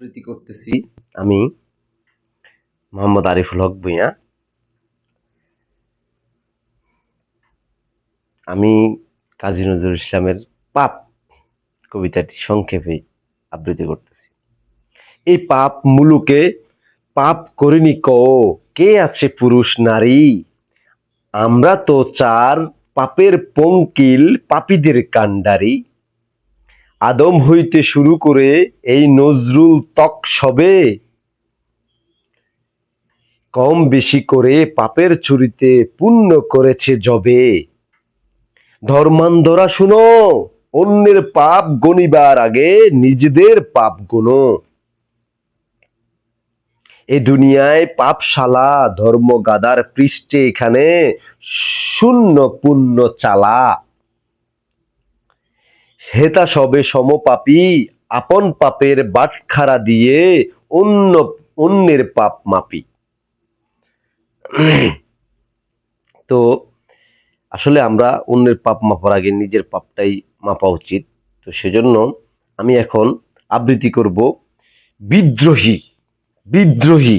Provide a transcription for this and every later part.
আবৃত্তি করতেছি আমি মোহাম্মদ আরিফুল হক ভূঁইয়া। আমি কাজী নজরুল ইসলামের পাপ কবিতাটি সংক্ষেপে আবৃত্তি করতেছি। এই পাপ মুলুকে পাপ করিনি ক, কে আছে পুরুষ নারী? আমরা তো চার পাপের পঙ্কিল পাপীদের কাণ্ডারি। আদম হইতে শুরু করে এই নজরুল তক সবে। কম বেশি করে পাপের ছুরিতে পুণ্য করেছে জবে ধর্মান্ধরা শুনো, অন্যের পাপ গণিবার আগে নিজেদের পাপ গুনো। এ দুনিয়ায় পাপশালা ধর্ম গাদার পৃষ্ঠে এখানে শূন্য পুণ্য চালা। হেতা সবে সমপাপী আপন পাপের বাটখারা দিয়ে অন্য, অন্যের পাপ মাপি। তো আসলে আমরা অন্যের পাপ মাপার আগে নিজের পাপটাই মাপা উচিত। তো সেজন্য আমি এখন আবৃত্তি করব বিদ্রোহী বিদ্রোহী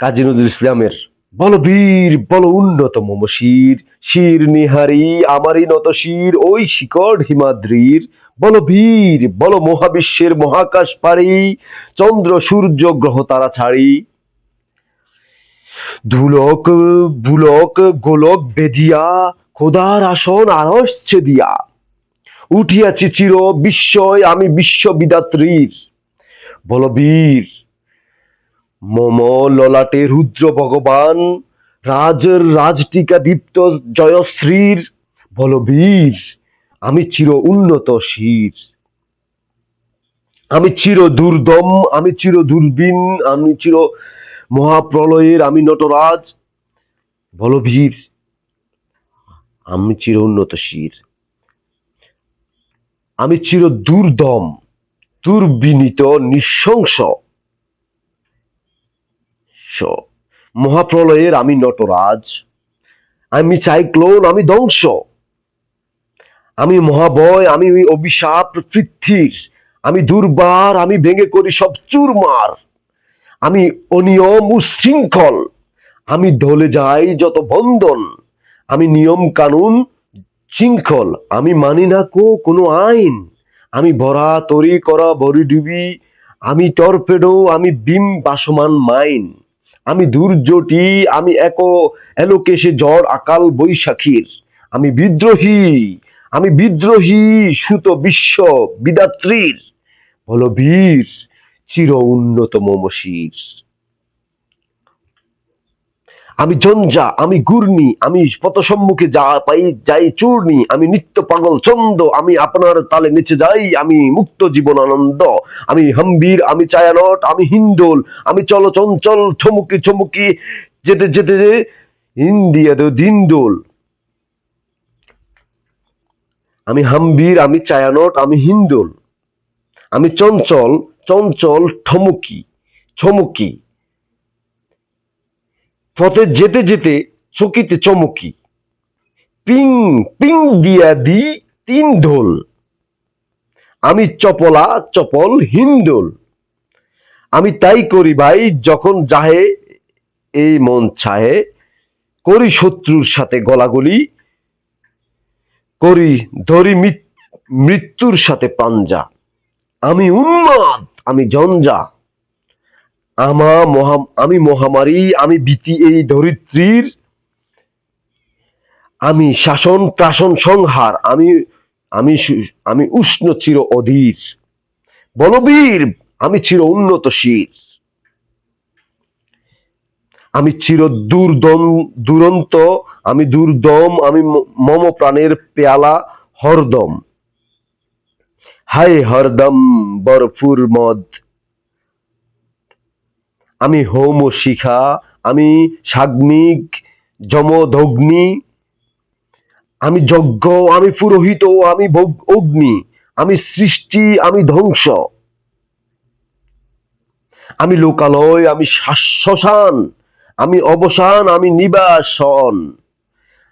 কাজী নজরুল ইসলামের বল বীর, বল উন্নত মম শির শির নিহারি, আমারই নত শির, ওই শিকড় হিমাদ্রির। বল বীর, বল মহাবিশ্বের মহাকাশ পারি, চন্দ্র, সূর্য, গ্রহ, তারা ছাড়ি। ধুলক, বুলক, গোলক বেদিয়া খোদার আসন আরস দিয়া উঠিয়াছি চির বিস্ময়, আমি বিশ্ববিদাত্রীর। বলবীর মম ললাটে রুদ্র ভগবান, রাজের রাজটিকা দীপ্ত জয়শ্রীর বলবীর আমি চির উন্নত শির। আমি চির দুর্দম, আমি চির দুর্বিন, আমি চির মহাপ্রলয়ের, আমি নটরাজ বলবীর আমি চির উন্নত শির। আমি চির দুর্দম, দুর্বিনীত, নৃশংস মহাপ্রলয়ের আমি নটরাজ। আমি সাইক্লোন আমি ধ্বংস। আমি মহাবয়, আমি অভিশাপ পৃথ্বীর। আমি দুর্বার, আমি ভেঙে করি সব চুরমার। আমি অনিয়ম উশৃঙ্খল। আমি ঢলে যাই যত বন্ধন। আমি নিয়ম কানুন শৃঙ্খল। আমি মানি না কো কোনো আইন। আমি ভরা, তরি করা, বড়ি ডুবি। আমি টর্পেডো, আমি বিম বাসমান মাইন। আমি দুর্যোটি আমি এক এলোকেশে ঝড় আকাল বৈশাখীর। আমি বিদ্রোহী আমি বিদ্রোহী সুত বিশ্ব বিদাত্রীর। বল বীর, চির উন্নত মমশির আমি জঞ্জা, আমি ঘূর্ণি, আমি পথ সম্মুখে যা পাই, যাই চূর্ণি, আমি নিত্য পাগল চন্দ, আমি আপনার তালে নেচে যাই, আমি মুক্ত জীবন আনন্দ, আমি হাম্বির আমি ছায়ানট, আমি হিন্দোল, আমি চল চঞ্চল ছমুকি ছমুকি যেতে যেতে যে ইন্ডিয়া তো দিনদোল আমি হাম্বির আমি ছায়ানট, আমি হিন্দোল। আমি চঞ্চল চঞ্চল ঠমুকি ছমুকি পথে যেতে যেতে চকিতে চমকি। পিং পিং দিয়া দি তিন ঢোল। আমি চপলা, চপল, হিন্দোল। আমি তাই করি ভাই, যখন যাহে, এই মন ছাহে। করি শত্রুর সাথে গলাগলি। করি ধরি মিত- মৃত্যুর সাথে পাঞ্জা। আমি উন্মাদ, আমি জঞ্জা। আমা মহা আমি মহামারী, আমি বিতি এই ধরিত্রীর, আমি শাসন ত্রাসন সংহার, আমি আমি আমি উষ্ণ চির অধীর। বলবীর আমি চির উন্নত শীর আমি চির দুর্দম দুরন্ত, আমি দুর্দম, আমি মম প্রাণের পেয়ালা হরদম। হায় হরদম, বরফুর মদ। আমি হোম ও শিখা, আমি সাগ্নিক যমধগ্নি আমি যজ্ঞ, আমি পুরোহিত, আমি অগ্নি। আমি সৃষ্টি, আমি ধ্বংস। আমি লোকালয়, আমি শ্মশান। আমি অবসান, আমি নিবাসন।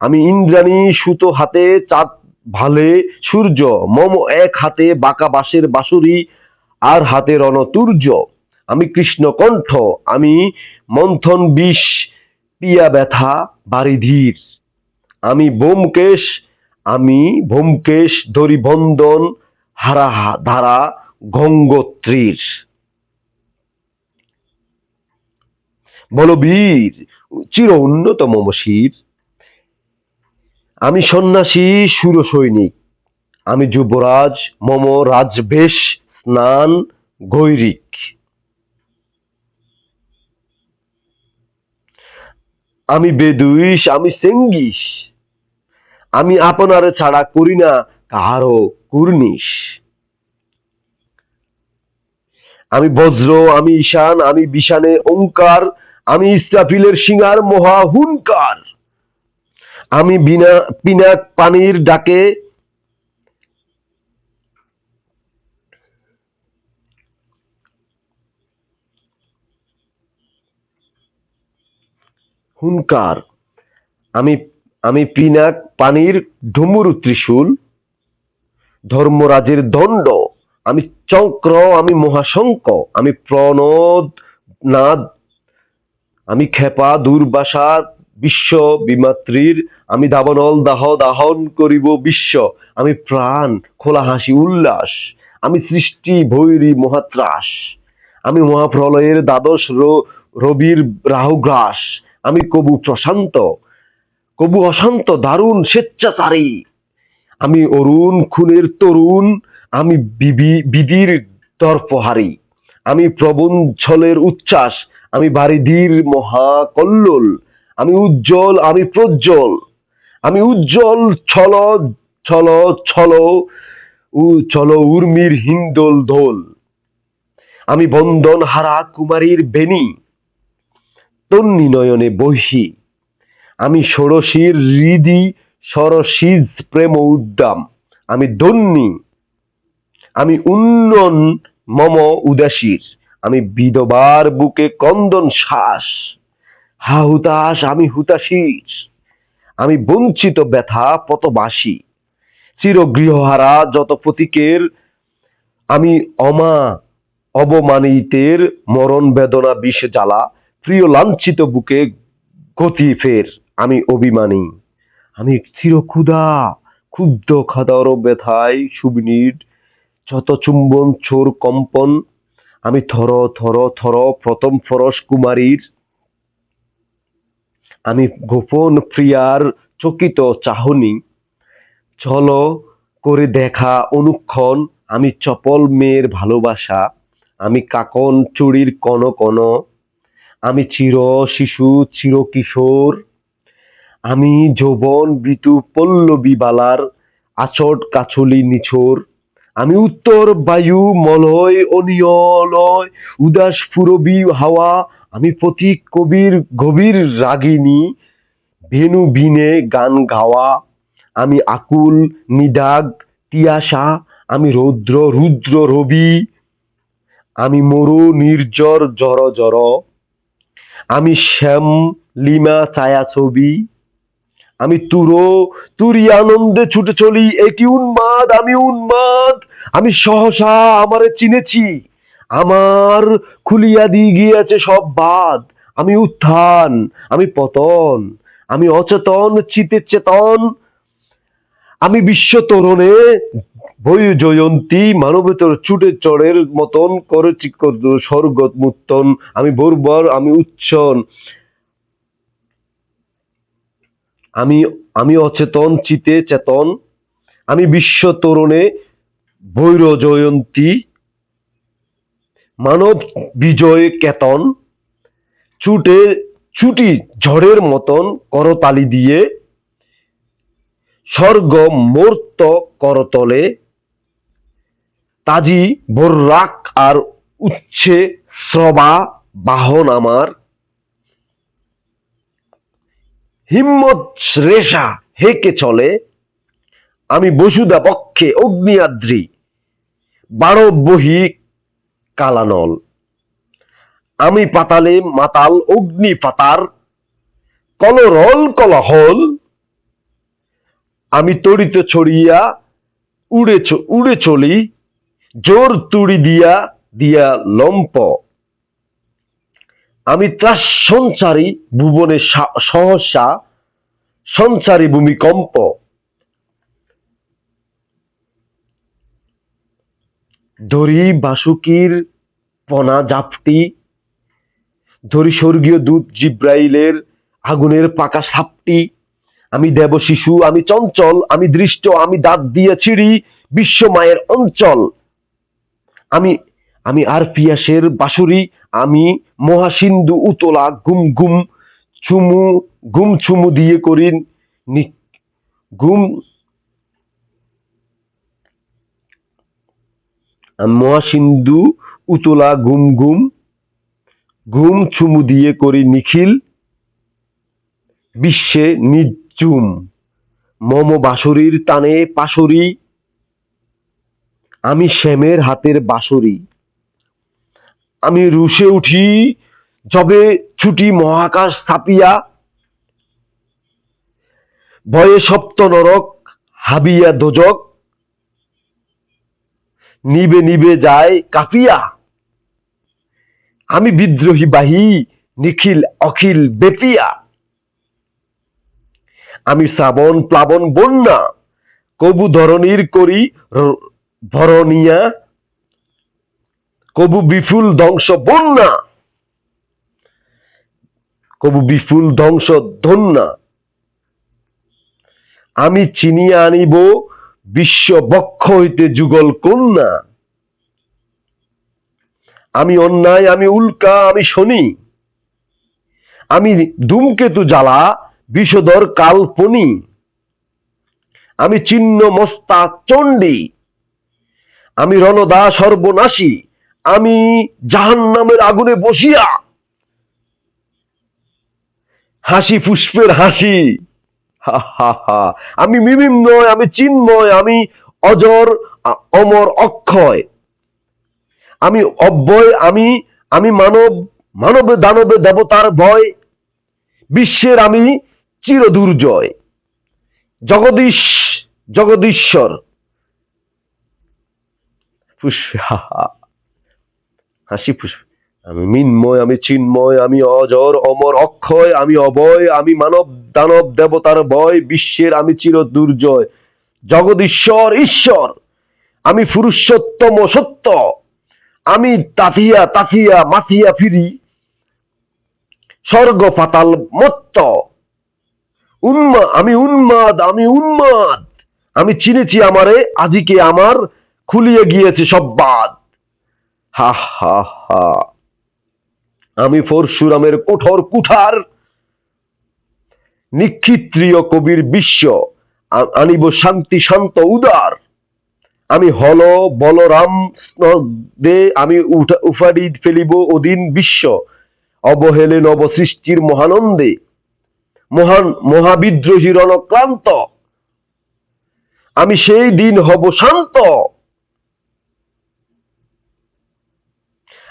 আমি ইন্দ্রাণী সুতো হাতে, চাঁদ ভালে, সূর্য। মম এক হাতে, বাঁকা বাঁশের বাঁশুরি, আর হাতে রণতুর্য আমি কৃষ্ণকণ্ঠ, আমি মন্থন বিষ, পিয়া ব্যথা, বারিধীর। আমি বোমকেশ আমি ভোমকেশ দরিবন্দন হারা ধারা গঙ্গোত্রীর। বলবীর চির উন্নত মম শির আমি সন্ন্যাসী সুর সৈনিক আমি যুবরাজ, মম রাজবেশ, স্নান, গৈরিক। আমি বেদুইশ, আমি সেঙ্গিস আমি আপনারে ছাড়া করি না কাহারও কুর্নিশ। আমি বজ্র, আমি ঈশান, আমি বিশানে ওঙ্কার, আমি ইস্তাফিলের সিঙার মহা হুঙ্কার। আমি বিনা পিনাক পানির ডাকে হুঙ্কার আমি আমি পিনাক পানির ডুমুরু ত্রিশূল, ধর্মরাজের দণ্ড, আমি চক্র, আমি মহাশঙ্ক আমি প্রণদ, নাদ, আমি খেপা, দুর্বাসা, বিশ্ব বিমাত্রীর, আমি দাবানল, দাহ, দাহন করিব বিশ্ব, আমি প্রাণ, খোলা হাসি, উল্লাস, আমি সৃষ্টি, ভৈরী, মহাত্রাস, আমি মহাপ্রলয়ের দ্বাদশ রবির রাহুগ্রাস আমি কবু প্রশান্ত, কবু অশান্ত, দারুণ, স্বেচ্ছাচারী। আমি অরুণ খুনের তরুণ, আমি বিবি- বিধির দর্পহারী আমি প্রবঞ্ছলের উচ্ছ্বাস, আমি বারিধির মহাকল্লোল। আমি উজ্জ্বল, আমি প্রজ্জ্বল। আমি উজ্জ্বল, ছল ছল ছল, উ, ছল, উর্মির হিন্দোল দোল আমি বন্দন হারা কুমারীর বেণী। তন্নি নয়নে বহি। আমি ষোড়শীর হৃদি সরসিজ প্রেম উদ্দাম। আমি দন্নি আমি উন্নন, মম উদাসীর। আমি বিধবার বুকে কন্দন শ্বাস। হা হুতাশ, আমি হুতাশীর। আমি বঞ্চিত, ব্যথা পতবাসী চির গৃহহারা যত প্রতীকের, আমি অমা অবমানিতের মরণ বেদনা বিষে জ্বালা। প্রিয় লাঞ্ছিত বুকে গতি ফের আমি অভিমানী। আমি চির ক্ষুধা ক্ষুব্ধ খাদর ব্যথায় সুবিনীর, যত চুম্বন ছোর কম্পন, আমি থর থর থর, প্রথম ফরস কুমারীর। আমি গোপন প্রিয়ার চকিত চাহনি। চল করে দেখা অনুক্ষণ, আমি চপল মেয়ের ভালোবাসা। আমি কাকন চুরির কন কন আমি চির শিশু, চির কিশোর। আমি যৌবন ঋতু পল্লবী বালার আচট কাছলি নিছোর। আমি উত্তর বায়ু মলয় অনিয়লয়, উদাস ফুরবি হাওয়া। আমি প্রতীক কবির গভীর রাগিনী, ভেনু বিনে গান গাওয়া। আমি আকুল নিদাগ তিয়াসা আমি রৌদ্র, রুদ্র রবি। আমি মরু নির্জর জর জর আমি শ্যাম লিমা ছায়া ছবি। আমি তুরো, তুরি আনন্দে ছুটে চলি, একি উন্মাদ, আমি উন্মাদ। আমি সহসা আমারে চিনেছি। আমার খুলিয়া দিয়ে গিয়েছে সব বাদ। আমি উত্থান, আমি পতন, আমি অচেতন, চিতে চেতন। আমি বিশ্ব তরণে বই জয়ন্তী মানবেতর ছুটে চড়ের মতন করেছি স্বর্গ মুত্তন আমি বর্বর, আমি উচ্ছন। আমি আমি অচেতন, চিতে চেতন। আমি বিশ্ব তরুণে বৈর জয়ন্তী মানব বিজয় কেতন। ছুটে ছুটি ঝড়ের মতন করতালি দিয়ে। স্বর্গ মূর্ত করতলে। তাজি, বর্রাক আর উচ্ছে শ্রবা বাহন আমার। হিম্মত রেশা হেকে চলে। আমি বসুদা পক্ষে অগ্নিয়াদ্রি, বারো বহি কালানল। আমি পাতালে মাতাল অগ্নি পাতার, কলরল কলহল। আমি তড়িতে ছড়িয়া উড়ে উড়ে চলি। জোর তুড়ি দিয়া দিয়া লম্প। আমি ত্রাস সঞ্চারী ভুবনে সহসা সঞ্চারী ভূমিকম্প। ধরি বাসুকির পনা জাপটি, ধরি স্বর্গীয় দূত জিব্রাইলের আগুনের পাকা সাপটি। আমি দেব শিশু আমি চঞ্চল, আমি দৃষ্ট, আমি দাঁত দিয়ে ছিড়ি বিশ্ব মায়ের অঞ্চল। আমি আমি আর পিয়াসের বাঁশুরি, আমি মহাসিন্ধু উতলা গুম গুম চুমু গুম চুমু দিয়ে করি নি- গুম মহাসিন্ধু উতলা গুম গুম ঘুম চুমু দিয়ে করি নিখিল, বিশ্বে নিজুম মম বাঁশরীর টানে পাশরি আমি শ্যামের হাতের বাঁশরি। আমি রুশে উঠি যবে ছুটি মহাকাশ ছাপিয়া। ভয়ে সপ্ত নরক হাবিয়া দোজক। নিবে নিবে যায় কাঁপিয়া। আমি বিদ্রোহী বাহী, নিখিল অখিল বেপিয়া। আমি শ্রাবণ, প্লাবন, বন্যা। কবু ধরণীর করি ভরণিয়া কবু বিপুল ধ্বংস বন্যা। কবু বিপুল ধ্বংস ধন্যা। আমি চিনিয়া আনিব বিশ্ব বক্ষ হইতে যুগল কন্যা। আমি অন্যায়, আমি উল্কা, আমি শনি। আমি ধূমকেতু জ্বালা, বিষধর কাল্পনি। আমি চিহ্ন মস্তা চণ্ডী। আমি রণদা সর্বনাশী, আমি জাহান নামের আগুনে বসিয়া হাসি পুষ্পের হাসি। আমি মিমিম নয়, আমি চিন্ময় আমি অজর অমর, অক্ষয়। আমি অব্যয়, আমি আমি মানব, মানবে দানবে দেবতার ভয়। বিশ্বের আমি চির দুর্জয় জগদীশ, জগদীশ্বর। হাসি পুষ্প আমি মিন্ময়, আমি চিন্ময়, আমি অজর, অমর অক্ষয়, আমি অবয়, আমি মানব দানব দেবতার ভয় বিশ্বের আমি চির দুর্জয়। জগদীশ্বর, ঈশ্বর, আমি পুরুষোত্তম সত্য। আমি তাথিয়া তাথিয়া মাথিয়া ফিরি। স্বর্গ পাতাল মত্ত। উন্মা আমি উন্মাদ আমি উন্মাদ। আমি চিনেছি আমারে, আজিকে আমার খুলিয়ে গিয়েছে সব বাদ। হা হা হা। আমি পরশুরামের কঠোর কুঠার নিক্ষিত্রীয় কবির বিশ্ব আনিব শান্তি শান্ত উদার। আমি হল বলরাম দে আমি উফাড়ি ফেলিব অধীন বিশ্ব, অবহেলে নব সৃষ্টির মহানন্দে। মহান, মহাবিদ্রোহী রণক্লান্ত আমি সেই দিন হব শান্ত।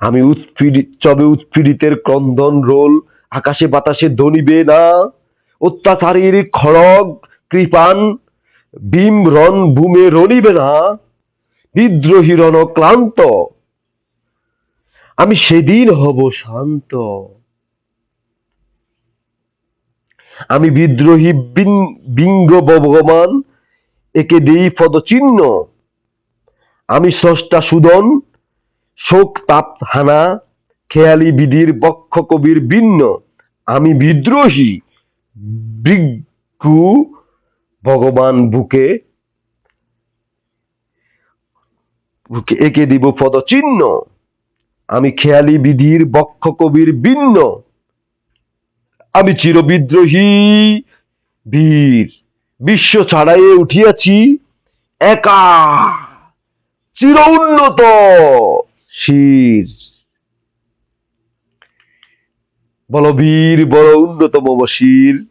আমি উৎপীড়িত চবে উৎপীড়িতের ক্রন্দন রোল, আকাশে বাতাসে দনিবে না অত্যাচারীর খড়গ কৃপান বিম রণ ভূমে রণিবে না বিদ্রোহী রণ ক্লান্ত। আমি সেদিন হব শান্ত। আমি বিদ্রোহী বিঙ্গ ভগবান একে দেই পদচিহ্ন। আমি স্রষ্টা সুদন শোক, তাপ, হানা, খেয়ালি, বিধির, বক্ষ, কবির ভিন্ন আমি বিদ্রোহী। বৃক্ষু ভগবান বুকে বুকে একে দিব পদচিহ্ন। আমি খেয়ালি, বিধির, বক্ষ, কবির ভিন্ন আমি চিরবিদ্রোহী বীর, বিশ্ব ছাড়াইয়ে উঠিয়াছি। একা, চির উন্নত। শির। বল বীর, বড় উন্নতম মম শির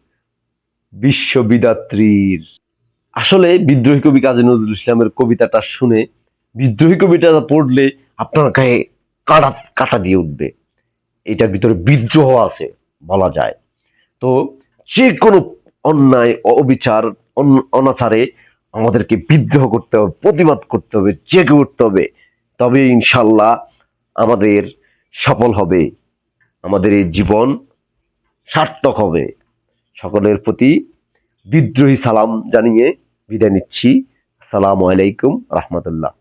বিশ্ববিদাত্রীর। আসলে বিদ্রোহী কবি কাজী নজরুল ইসলামের কবিতাটা শুনে বিদ্রোহী কবিতাটা পড়লে আপনার গায়ে কাটা কাটা দিয়ে উঠবে। এটার ভিতরে বিদ্রোহ আছে বলা যায়। তো যে কোনো অন্যায়, অবিচার, অন- অনাচারে আমাদেরকে বিদ্রোহ করতে হবে, প্রতিবাদ করতে হবে, জেগে উঠতে হবে। তবে ইনশাল্লাহ আমাদের সফল হবে, আমাদের এই জীবন সার্থক হবে। সকলের প্রতি বিদ্রোহী সালাম জানিয়ে বিদায় নিচ্ছি। আসসালামু আলাইকুম রহমতুল্লাহ।